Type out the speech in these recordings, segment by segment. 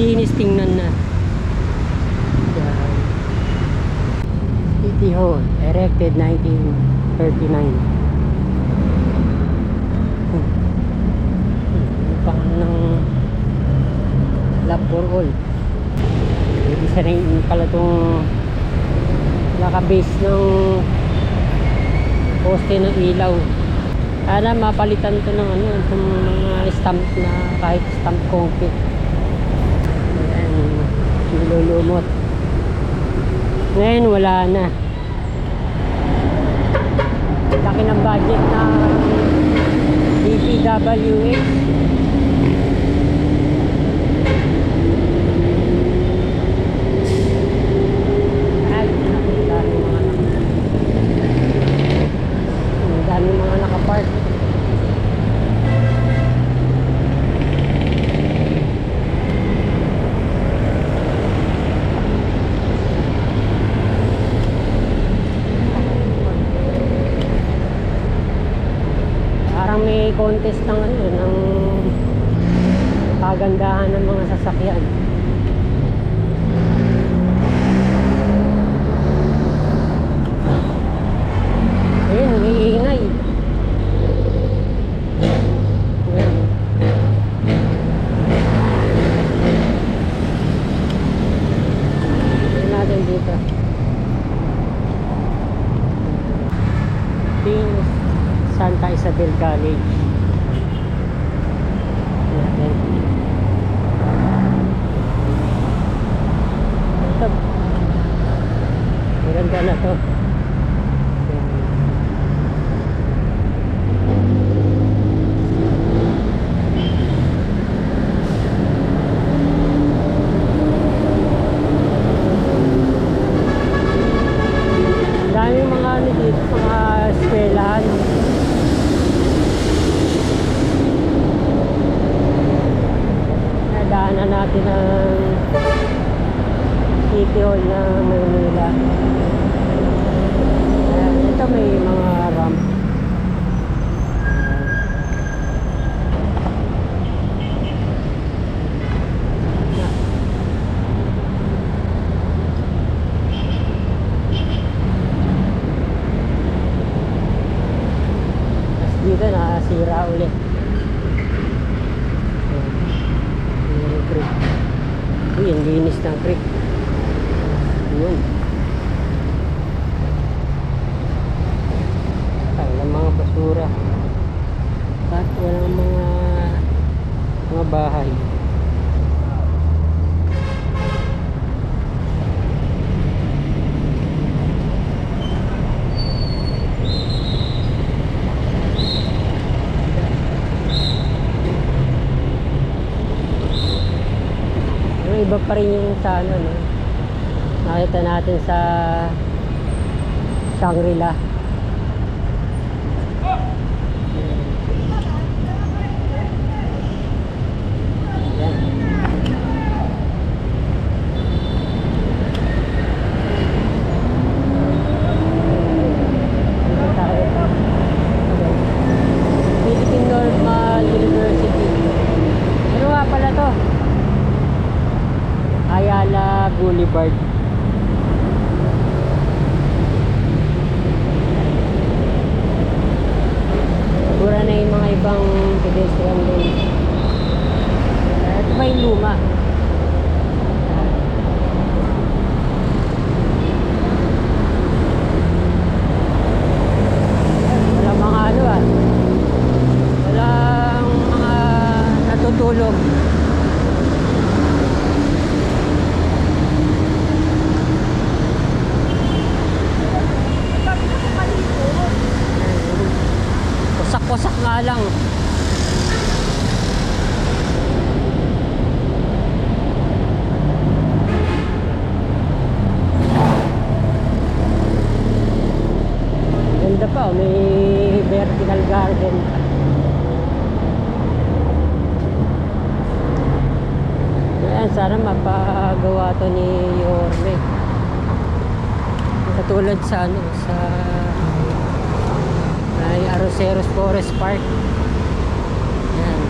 malinis tingnan na. City Hall, erected 1939. Hmm. Pang ng love for all. Ibig sabihin pala itong naka-base ng poste ng ilaw. Sana mapalitan to ng ano, itong mga stamp na kahit stamp concrete. Nilulumot. Ngayon wala na. Laki ng budget na DPWH. Ay, naku, ang dami mga ang dami mga nakapark. Parang may contest ng ano, ng kagandahan ng mga sasakyan. Ayun, may ingay. Ayan. Tingnan natin dito. Ping Santa Isabel College. Tingnan natin. Ito. Maganda na to. mga ano dito, mga eskwelahan. Nadaanan natin ang City Hall na Maynila. Ayan, ito may mga ramp. Tapos dito nasira ulit. Ayan. Yung creek. Uy, ang linis ng creek. Yun. Walang mga basura. At walang mga mga bahay. Yung iba pa rin yung sa ano, no? Nakita natin sa Shangri-La. Yan. Dito tayo. Philippine Normal University. Ano nga pala to? Ayala Boulevard. Sigura na yung mga ibang pedestrian din. Ito ba yung luma? Wala mga ano ah. Walang mga natutulog. Wasak-wasak nga lang. Ganda pa, oh, may garden. Ayan, sana mapagawa to ni Yorme. Katulad sa ano, sa ay Aroseros Forest Park. Ayan.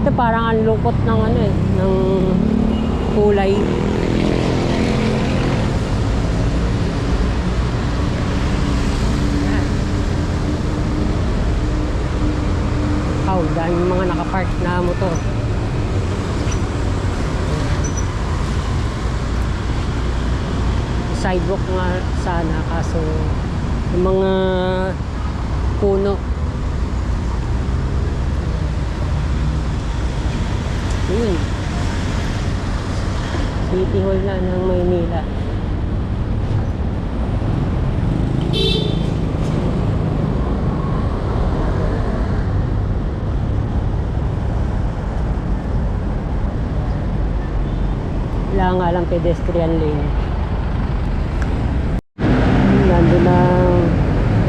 Ito parang ang lungkot ng ano eh, ng kulay. Yan. Oh, dahil mga nakapark na motor. Sidewalk nga sana kaso yung mga puno. Yun. City Hall na ng Maynila wala nga lang pedestrian lane. Nandun ang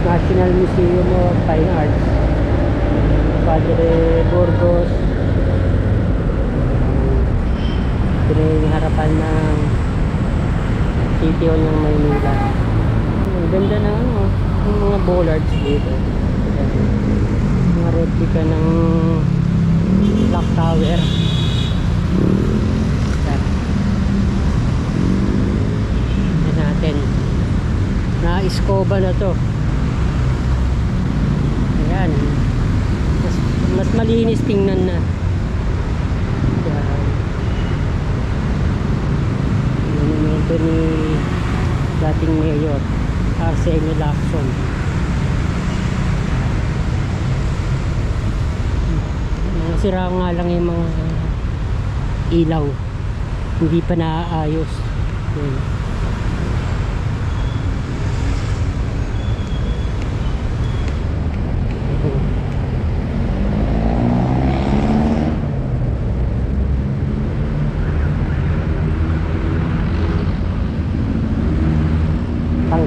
National Museum of Fine Arts. Padre Burgos. Ito na yung harapan ng City Hall ng Maynila. Ang ganda ng ano yung mga bollards dito. Mga replica ng clock tower Yan. Natin. Na-iskoba na to? Ayan. Mas, mas malinis tingnan na. Monumento ni dating mayor Arsenio Lacson. Mga sira nga lang yung mga ilaw. Hindi pa naaayos yun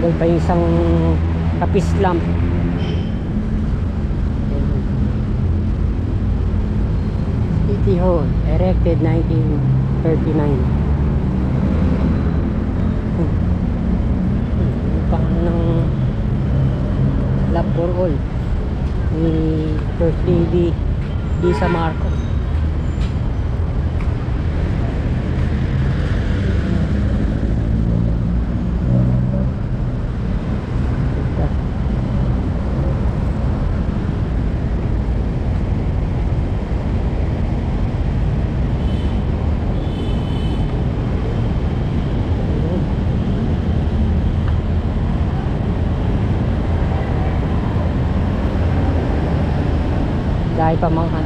tanggal pa isang kapis lamp City Hall erected 1939 Hmm. Hmm, pang ng Love for All ni First Lady Lisa Marcos dahil pa mga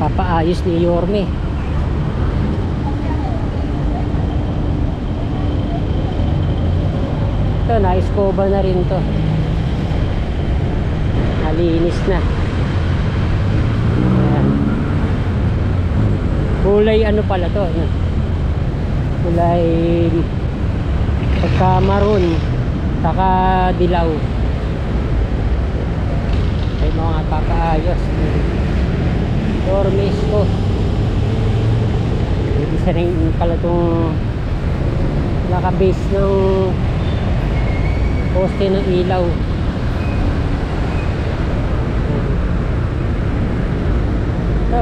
papaayos ni Yorme. Ito na-escoba na rin to. Nalinis na. Kulay ano pala to ano? kulay pagka maroon saka dilaw ay mga papaayos dormis ko isa rin pala itong nakabase ng poste ng ilaw. So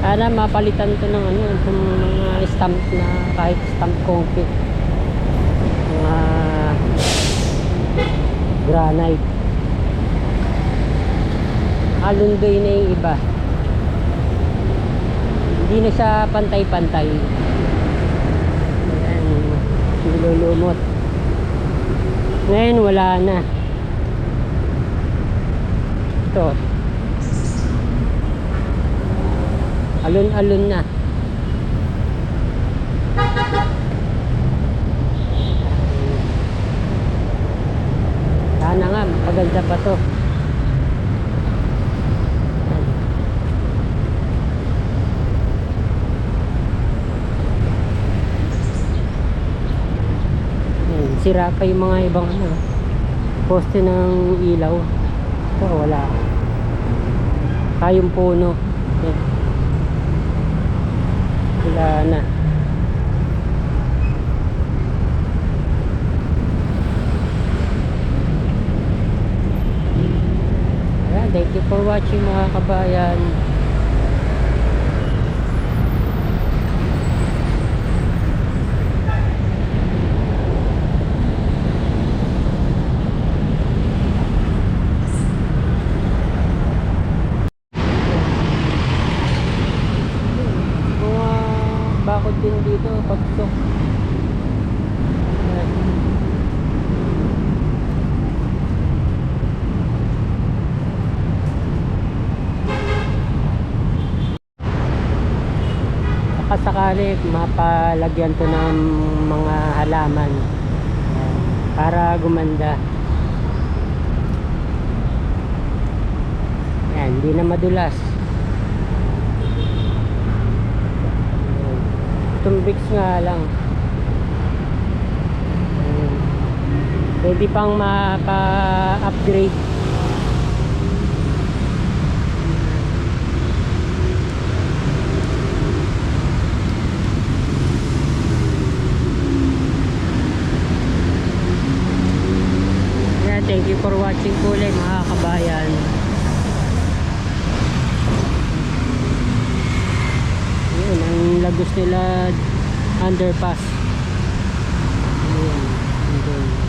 sana mapalitan to ng ano itong mga stamp na kahit stamp concrete. Mga granite alundoy na yung iba. Hindi na siya pantay-pantay. Ayan. Nilulumot. Ngayon wala na. Ito. Alun-alun na. Sana nga maganda pa to Yan, sira pa yung mga ibang ano, poste ng ilaw. Ito wala. Kayong puno. Yan. Wala na. Thank you for watching mga kabayan. Sakali mapalagyan to ng mga halaman para gumanda. Yan hindi na madulas. Tumbix nga lang. Pwede pang mapa-upgrade thank you for watching ulit mga kabayan. Yun, ang lagos nila underpass. Yun, yun.